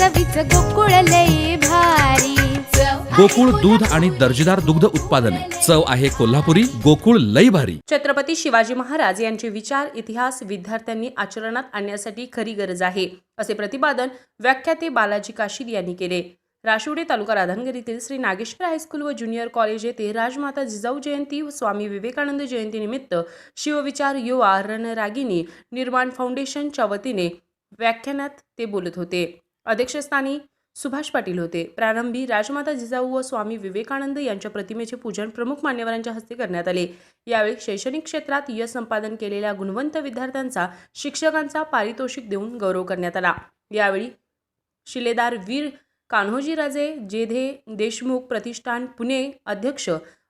चवीच गोकुळ लई भारी. गोकुळ दूध आणि दर्जेदार दुग्ध उत्पादने. चव आहे कोल्हापुरी गोकुळ लई भारी. छत्रपती शिवाजी महाराज यांचे विचार इतिहास विद्यार्थ्यांनी आचरणात आणण्यासाठी खरी गरज आहे असे प्रतिपादन व्याख्याते बालाजी काशीद यांनी केले. राशिवडे तालुका राधानगरी येथील श्री नागेश्वर हायस्कूल व ज्युनियर कॉलेज येथे राजमाता जिजाऊ जयंती व स्वामी विवेकानंद जयंतीनिमित्त शिवविचार युवा रणरागिनी निर्माण फाउंडेशनच्या वतीने व्याख्यानात ते बोलत होते. अध्यक्षस्थानी सुभाष पाटील होते. प्रारंभी राजमाता जिजाऊ व स्वामी विवेकानंद यांच्या प्रतिमेचे पूजन प्रमुख मान्यवरांच्या हस्ते करण्यात आले. यावेळी शैक्षणिक क्षेत्रात यश संपादन केलेल्या गुणवंत विद्यार्थ्यांचा शिक्षकांचा पारितोषिक देऊन गौरव करण्यात आला. यावेळी शिलेदार वीर कान्होजीराजे जेधे देशमुख प्रतिष्ठान पुणे अध्यक्ष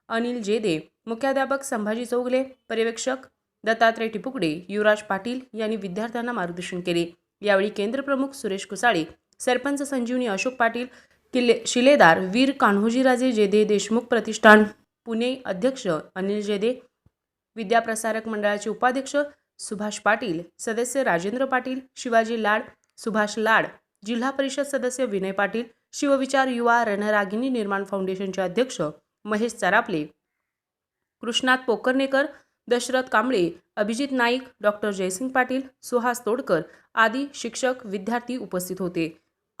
अनिल जेधे मुख्याध्यापक संभाजी चौगले पर्यवेक्षक दत्तात्रय टिपुकडे युवराज पाटील यांनी विद्यार्थ्यांना मार्गदर्शन केले. यावेळी केंद्रप्रमुख सुरेश कुसाळे सरपंच संजीवनी अशोक पाटील किल्ले शिलेदार वीर कान्होजीराजे जेदे देशमुख प्रतिष्ठान पुणे अध्यक्ष अनिल जेदे विद्याप्रसारक मंडळाचे उपाध्यक्ष सुभाष पाटील सदस्य राजेंद्र पाटील शिवाजी लाड सुभाष लाड जिल्हा परिषद सदस्य विनय पाटील शिवविचार युवा रणरागिनी निर्माण फाउंडेशनचे अध्यक्ष महेश चरापले कृष्णात पोकर्णेकर दशरथ कांबळे अभिजित नाईक डॉक्टर जयसिंग पाटील सुहास तोडकर आदी शिक्षक विद्यार्थी उपस्थित होते.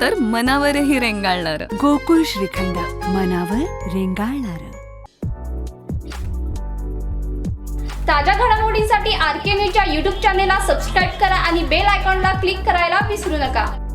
तर मनावरही रेंगाळणार. गोकुळ श्रीखंड मनावर रेंगाळणार. ताज्या घडामोडींसाठी आर के न्यूजच्या यूट्यूब चॅनेलला सबस्क्राईब करा आणि बेल आयकॉनला क्लिक करायला विसरू नका.